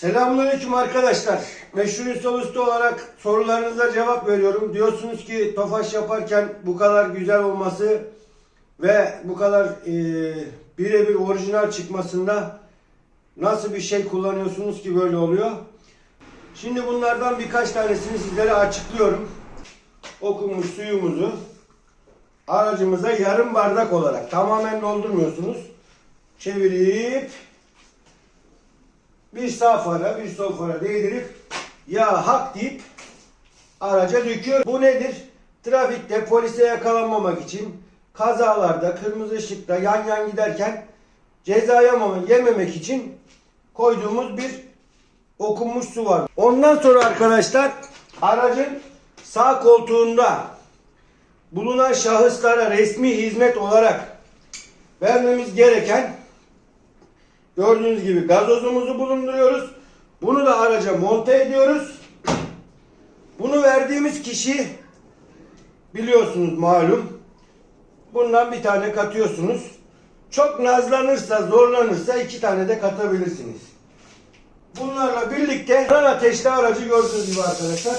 Selamünaleyküm arkadaşlar. Meşhur Ünsal olarak sorularınıza cevap veriyorum. Diyorsunuz ki tofaş yaparken bu kadar güzel olması ve bu kadar e, birebir orijinal çıkmasında nasıl bir şey kullanıyorsunuz ki böyle oluyor? Şimdi bunlardan birkaç tanesini sizlere açıklıyorum. Okumuş suyumuzu aracımıza yarım bardak olarak tamamen doldurmuyorsunuz. Çevirip bir sağ fara bir sol fara değdirip ya hak deyip araca döküyor. Bu nedir? Trafikte polise yakalanmamak için kazalarda kırmızı ışıkta yan yan giderken ceza yememek için koyduğumuz bir okunmuş su var. Ondan sonra arkadaşlar aracın sağ koltuğunda bulunan şahıslara resmi hizmet olarak vermemiz gereken Gördüğünüz gibi gazozumuzu bulunduruyoruz. Bunu da araca monte ediyoruz. Bunu verdiğimiz kişi biliyorsunuz malum. Bundan bir tane katıyorsunuz. Çok nazlanırsa, zorlanırsa iki tane de katabilirsiniz. Bunlarla birlikte ran ateşli aracı gördüğünüz gibi arkadaşlar.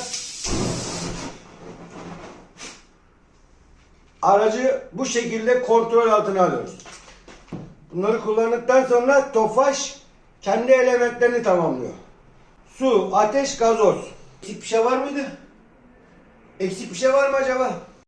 Aracı bu şekilde kontrol altına alıyoruz. Bunları kullandıktan sonra Tofaş kendi elementlerini tamamlıyor. Su, ateş, gazoz. Eksik bir şey var mıydı? Eksik bir şey var mı acaba?